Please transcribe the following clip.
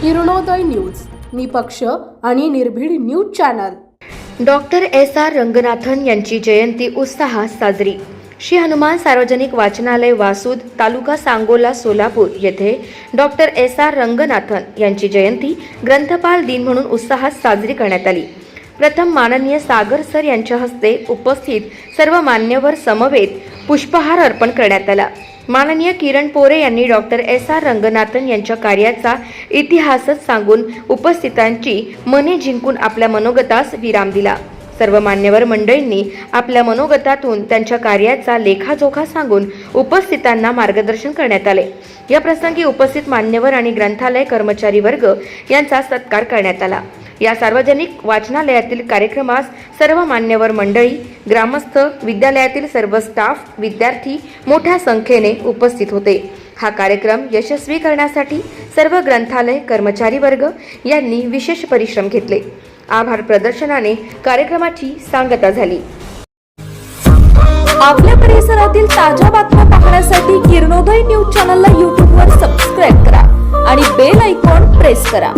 Kiranoday news निपक्ष आणि निर्भीड news channel. Doctor S R Ranganathan यांची जयंती उत्साहात साजरी. श्री हनुमान सार्वजनिक वाचनालय वासूद तालुका सांगोला सोलापूर येथे डॉक्टर एस आर रंगनाथन यांची जयंती ग्रंथपाल दिन म्हणून उत्साहात साजरी करण्यात आली. प्रथम माननीय सागर सर यांच्या हस्ते उपस्थित सर्व मान्यवर समवेत पुष्पहार अर्पण करण्यात आला. माननीय किरण पोरे यांनी डॉक्टर एस. आर. रंगनाथन यांच्या कार्याचा इतिहासच सांगून उपस्थितांची मने जिंकून आपल्या मनोगतास विराम दिला. सर्व मान्यवर मंडळींनी आपल्या मनोगतातून त्यांच्या कार्याचा लेखाजोखा सांगून उपस्थितांना मार्गदर्शन करण्यात आले. या प्रसंगी उपस्थित मान्यवर आणि ग्रंथालय कर्मचारी वर्ग यांचा सत्कार करण्यात आला. या सार्वजनिक वाचनालयातील कार्यक्रमास सर्व मान्यवर मंडळी ग्रामस्थ विद्यालयातील सर्व स्टाफ विद्यार्थी मोठ्या संख्येने उपस्थित होते. हा कार्यक्रम यशस्वी करण्यासाठी सर्व ग्रंथालय कर्मचारी वर्ग यांनी विशेष परिश्रम घेतले. आभार प्रदर्शनाने कार्यक्रमाची सांगता झाली. आपल्या परिसरातील ताज्या बातम्या पाहण्यासाठी किरणोदय न्यूज चॅनलला यूट्यूबवर सबस्क्राईब करा आणि बेल ऐकॉन प्रेस करा.